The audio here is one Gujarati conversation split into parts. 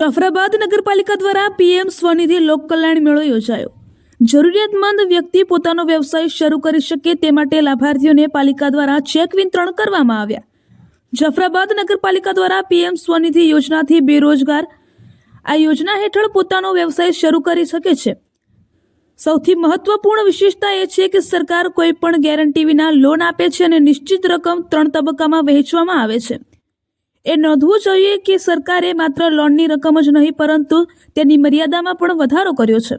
જાફરાબાદ નગરપાલિકા દ્વારા પીએમ સ્વનિધિ લોક કલ્યાણ મેળો યોજાયો. જરૂરિયાતમંદ વ્યક્તિ પોતાનો વ્યવસાય શરૂ કરી શકે તે માટે લાભાર્થીઓને પાલિકા દ્વારા ચેક વિતરણ કરવામાં આવ્યા. જાફરાબાદ નગરપાલિકા દ્વારા પીએમ સ્વનિધિ યોજનાથી બેરોજગાર આ યોજના હેઠળ પોતાનો વ્યવસાય શરૂ કરી શકે છે. સૌથી મહત્વપૂર્ણ વિશેષતા એ છે કે સરકાર કોઈ પણ ગેરંટી વિના લોન આપે છે અને નિશ્ચિત રકમ ત્રણ તબક્કામાં વહેંચવામાં આવે છે. એ નોંધવું જોઈએ કે સરકારે માત્ર લોનની રકમ જ નહીં, પરંતુ તેની મર્યાદામાં પણ વધારો કર્યો છે.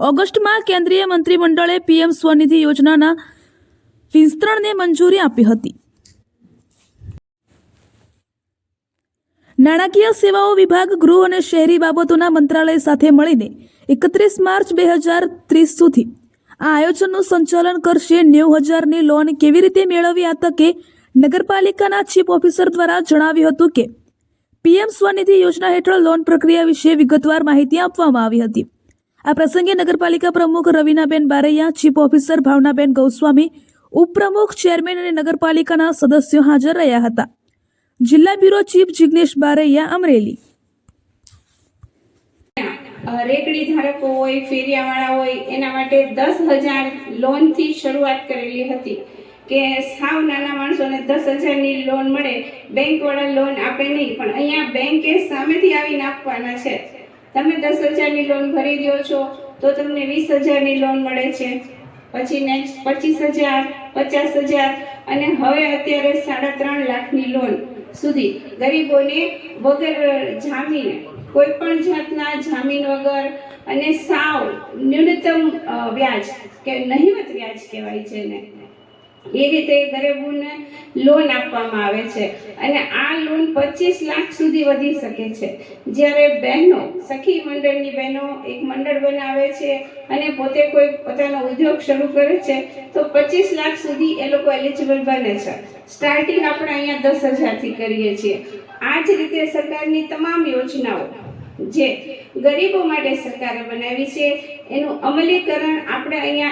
ઓગસ્ટમાં કેન્દ્રીય મંત્રીમંડળે પીએમ સ્વનિધિ યોજનાના વિસ્તરણને મંજૂરી આપી હતી. નાણાકીય સેવાઓ વિભાગ ગૃહ અને શહેરી બાબતોના મંત્રાલય સાથે મળીને એકત્રીસ માર્ચ બે હજાર ત્રીસ સુધી આ આયોજનનું સંચાલન કરશે. નેવું હજારની લોન કેવી રીતે મેળવવી, આ તકે નગરપાલિકાના ચીફ ઓફિસર દ્વારા જણાવ્યું હતું કે, પીએમ સ્વનિધિ યોજના હેઠળ લોન પ્રક્રિયા વિશે વિગતવાર માહિતી આપવામાં આવી હતી. આ પ્રસંગે નગરપાલિકા પ્રમુખ રવિનાબેન બારૈયા, ચીફ ઓફિસર ભાવનાબેન ગૌસ્વામી, ઉપપ્રમુખ, ચેરમેન અને નગરપાલિકાના સદસ્યો હાજર રહ્યા હતા. જિલ્લા બ્યુરો ચીફ જિગ્નેશ બારૈયા, અમરેલી. રેકડી ધારકો હોય, ફેરિયાવાળા હોય, એના માટે દસ હજાર લોનથી શરૂઆત કરેલી હતી. કે સાવ નાના માણસોને દસ હજારની લોન મળે બેંકવાળા લોન આપે નહીં, પણ અહીંયા બેંકે સામેથી આવીને આપવાના છે. તમે દસ હજારની લોન ભરી દો છો, તો તમને વીસ હજારની લોન મળે છે. પછી નેક્સ્ટ પચીસ હજાર, પચાસ હજાર, અને હવે અત્યારે સાડા ત્રણ લાખની લોન સુધી. ગરીબોને વગર જામીન, કોઈ પણ જાતના જામીન વગર અને સાવ ન્યૂનતમ વ્યાજ, કે નહીવત વ્યાજ કહેવાય છે ને એ રીતે ગરીબોને લોન આપવામાં આવે છે. અને આ લોન પચીસ લાખ સુધી વધી શકે છે. જ્યારે બહેનો, સખી મંડળની બહેનો, એક મંડળ બનાવે છે અને પોતે કોઈ પોતાનો ઉદ્યોગ શરૂ કરે છે, તો પચીસ લાખ સુધી એ લોકો એલિજિબલ બને છે. સ્ટાર્ટિંગ આપણે અહીંયા દસ હજારથી કરીએ છીએ. આ જ રીતે સરકારની તમામ યોજનાઓ જે ગરીબો માટે સરકારે બનાવી છે, એનું અમલીકરણ આપણે અહીંયા